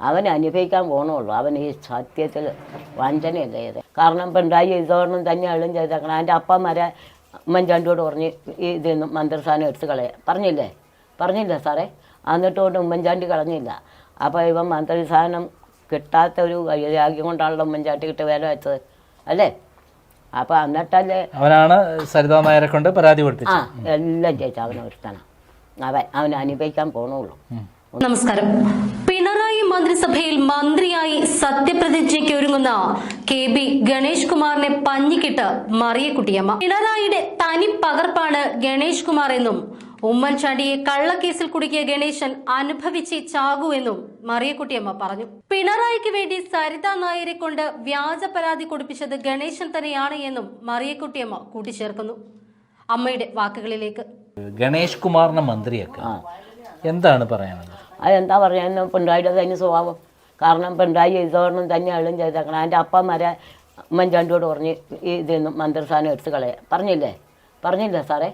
അവൻ അനുഭവിക്കാൻ പോകണുള്ളൂ അവൻ ഈ സത്യത്തിൽ വഞ്ചനയല്ലേ ഇത്? കാരണം പിണറായി ഇതോടൊന്നും തന്നെ എളും ചെയ്തേക്കണം അതിന്റെ അപ്പന്മാരെ ഉമ്മൻചാണ്ടിയോട് പറഞ്ഞ് ഈ ഇതിൽ നിന്ന് മന്ത്രിസ്ഥാനം എടുത്ത് കളയാം. പറഞ്ഞില്ലേ? പറഞ്ഞില്ലേ സാറേ? എന്നിട്ട് കൊണ്ട് ഉമ്മൻചാണ്ടി കളഞ്ഞില്ല. അപ്പോൾ ഇവൻ മന്ത്രിസ്ഥാനം കിട്ടാത്ത ഒരു വൈരാഗ്യം കൊണ്ടാണല്ലോ ഉമ്മൻചാണ്ടി കിട്ടിയ വില വെച്ചത്. അല്ലേ? അപ്പോൾ എന്നിട്ടല്ലേ അവനാണ് സരിതാ നായരെ കൊണ്ട് പരാതി ആ കൊടുപ്പിച്ചത് എല്ലാം ചേച്ചി അവനെ ഒരുത്തണം അവൻ അവൻ അനുഭവിക്കാൻ പോണുള്ളൂ. നമസ്കാരം. മന്ത്രിസഭയിൽ മന്ത്രിയായി സത്യപ്രതിജ്ഞയ്ക്ക് ഒരുങ്ങുന്ന കെ ബി ഗണേഷ് കുമാറിനെ പഞ്ഞിക്കിട്ട് മറിയക്കുട്ടിയമ്മ പിണറായിയുടെ തനി പകർപ്പാണ് ഗണേഷ് കുമാർ എന്നും ഉമ്മൻചാണ്ടിയെ കള്ളക്കേസിൽ കുടുക്കിയ ഗണേശൻ അനുഭവിച്ചേ ചാകുവെന്നും മറിയക്കുട്ടിയമ്മ പറഞ്ഞു. പിണറായിക്ക് വേണ്ടി സരിത നായരെ കൊണ്ട് വ്യാജ പരാതി കൊടുപ്പിച്ചത് ഗണേശൻ തന്നെയാണ് എന്നും മറിയക്കുട്ടിയമ്മ കൂട്ടിച്ചേർക്കുന്നു. അമ്മയുടെ വാക്കുകളിലേക്ക്. ഗണേഷ് കുമാറിനെ മന്ത്രിയൊക്കെ. എന്താണ് പറയാനുള്ളത്? അതെന്താ പറയുക പിണറായിയുടെ തന്നെ സ്വഭാവം. കാരണം പിണറായി തന്നെ എളും ചെയ്തേക്കണം. അതിന്റെ അപ്പന്മാരെ ഉമ്മൻചാണ്ടിയോട് പറഞ്ഞ് ഇതിൽ നിന്നും മന്ത്രിസ്ഥാനം എടുത്ത് കളയാം. പറഞ്ഞില്ലേ? പറഞ്ഞില്ലേ സാറേ?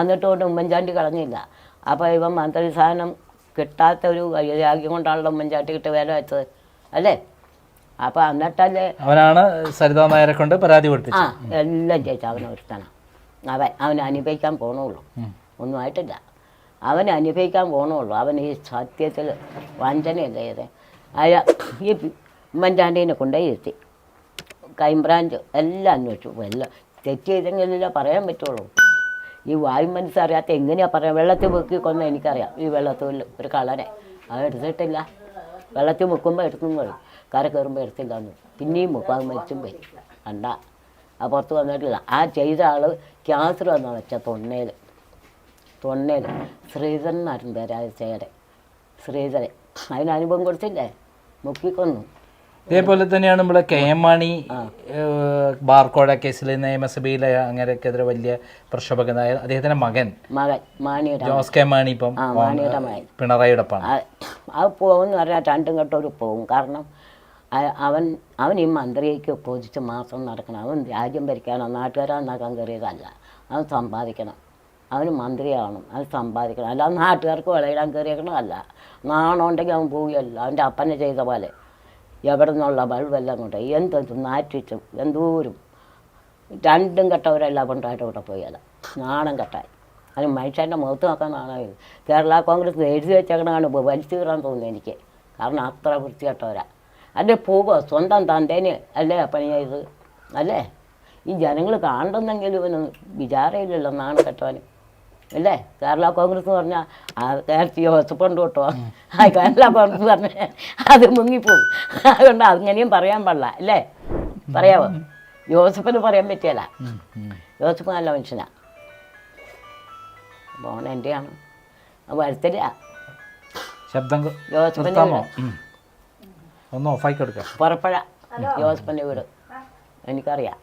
എന്നിട്ട് കൊണ്ട് ഉമ്മൻചാണ്ടി കളഞ്ഞില്ല. അപ്പോൾ ഇവൻ മന്ത്രിസ്ഥാനം കിട്ടാത്ത ഒരു വൈരാഗ്യം കൊണ്ടാണല്ലോ ഉമ്മൻചാണ്ടി കിട്ടിയ വില വെച്ചത്. അല്ലേ? അപ്പോൾ എന്നിട്ടല്ലേ അവനാണ് സരിതാ നായരെ കൊണ്ട് പരാതി കൊടുത്തത് ആ എല്ലാം ചേച്ചി അവനെ ഒരുത്തണം അവൻ അവനെ അനുഭവിക്കാൻ പോകണുള്ളൂ ഒന്നും ആയിട്ടില്ല. അവൻ അനുഭവിക്കാൻ പോകണുള്ളൂ അവൻ ഈ സത്യത്തിൽ വഞ്ചനയല്ലേ ഇത്? അയ ഈ ഉമ്മൻചാണ്ടീനെ കൊണ്ടേ ഇരുത്തി. ക്രൈംബ്രാഞ്ച് എല്ലാം അന്വേഷിച്ചു. എല്ലാം തെറ്റ് ചെയ്തെങ്കിലല്ലേ പറയാൻ പറ്റുള്ളൂ. ഈ വായു മനസ്സറിയാത്ത എങ്ങനെയാണ് പറയാം? വെള്ളത്തിൽ മുക്കി കൊന്ന എനിക്കറിയാം. ഈ വെള്ളത്തിൽ ഒരു കളനെ അത് എടുത്തിട്ടില്ല. വെള്ളത്തിൽ മുക്കുമ്പോൾ എടുക്കും പറയും. കര കയറുമ്പോൾ എടുത്തില്ല എന്ന് പിന്നെയും മുക്കും അത് മരിച്ചും പോയി. കണ്ട. ആ പുറത്ത് വന്നിട്ടില്ല. ആ ചെയ്ത ആൾ ക്യാൻസർ വന്നാണ് വെച്ച തൊണ്ണയിൽ തൊണ്ണയിൽ ശ്രീധരൻ എന്നായിരുന്നു പേരാഴ്ചയുടെ ശ്രീധരൻ. അതിന് അനുഭവം കൊടുത്തില്ലേ? മുക്കിക്കൊന്നു. ഇതേപോലെ തന്നെയാണ് നമ്മളെ കെ എം മാണി ബാർക്കോട ബാർക്കോഴ കേസിൽ നിയമസഭയിലെ അങ്ങനെക്കെതിരെ വലിയ പ്രക്ഷോഭകനായ അദ്ദേഹത്തിന്റെ മകൻ. മകൻ. മാണിയുടെ ജോസ് കെ മാണി ഇപ്പം മാണിയുടെ മകൻ. പിണറായിയുടെ അത് പോകുമെന്ന് പറഞ്ഞാൽ രണ്ടും കെട്ടൊരു പോകും കാരണം അവൻ അവൻ ഈ മന്ത്രിക്ക് ഒപ്പോസിച്ച് മാത്രം നടക്കണം. അവൻ രാജ്യം ഭരിക്കാനോ നാട്ടുകാരെ ഉണ്ടാക്കാൻ കയറിയതല്ല. അവൻ സമ്പാദിക്കണം. അവന് മന്ത്രിയാവണം അവൻ സമ്പാദിക്കണം. അല്ലാതെ നാട്ടുകാർക്ക് വിളയിടാൻ കയറിയേക്കണമല്ല നാണമുണ്ടെങ്കിൽ അവൻ പോവുകയല്ല അവന്റെ അപ്പനെ ചെയ്ത പോലെ. എവിടെ നിന്നുള്ള ബൾബെല്ലാം കൊണ്ട് എന്തെന്ത് നാറ്റിച്ചു എന്തോരും. രണ്ടും കെട്ടവരെല്ലാം കൊണ്ടായിട്ട് ഇവിടെ പോയല്ല നാണം കെട്ടായി അത് മനുഷ്യന്റെ മുഖത്ത് നോക്കാൻ നാണമായി കേരള കോൺഗ്രസ് എഴുതി വെച്ചേക്കണാണ് വലിച്ചു കയറാൻ തോന്നുന്നു എനിക്ക്. കാരണം അത്ര വൃത്തികെട്ടവരാ. അല്ലെ പോവുക സ്വന്തം തന്തേന് അല്ലേ പണി ചെയ്ത് അല്ലേ? ഈ ജനങ്ങൾ കാണുന്നെങ്കിലും ഇവന് വിചാരമില്ലല്ലോ നാണം കെട്ടവന്. അല്ലേ? കേരള കോൺഗ്രസ് എന്ന് പറഞ്ഞാൽ നേരത്തെ ജോസഫുണ്ട് കേട്ടോ. ആ കേരള കോൺഗ്രസ് പറഞ്ഞാൽ അത് മുങ്ങിപ്പോകും അതുകൊണ്ട് അങ്ങനെയും പറയാൻ പാടില്ല അല്ലേ? പറയാവോ? ജോസഫിന് പറയാൻ പറ്റിയല്ല. ജോസഫ് നല്ല മനുഷ്യനാ. മോൻ എന്റെയാണ് അത് വരത്തില്ല. ശബ്ദം ജോസഫിന്റെ. ഒന്ന് ഓഫാക്കി കൊടുക്കാം പുറപ്പഴ ജോസഫിന്റെ വീട്. എനിക്കറിയാം.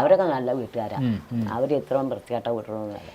അവരൊക്കെ നല്ല വീട്ടുകാരാണ്. അവർ ഇത്രയും വൃത്തികെട്ട വീട്ടിലൊന്നുമല്ല